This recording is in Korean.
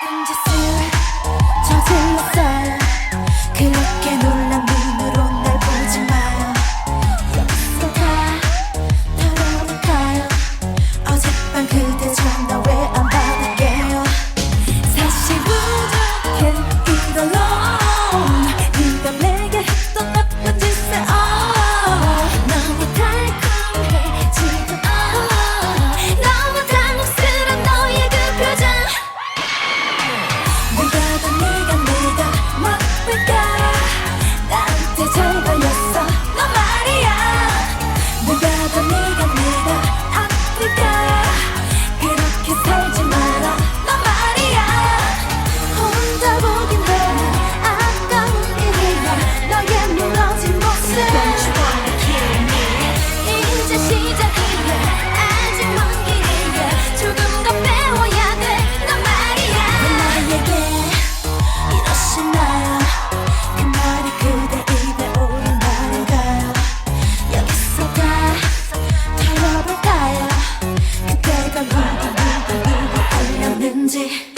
딴짓을 저질렀어요 그렇게 놀라 自。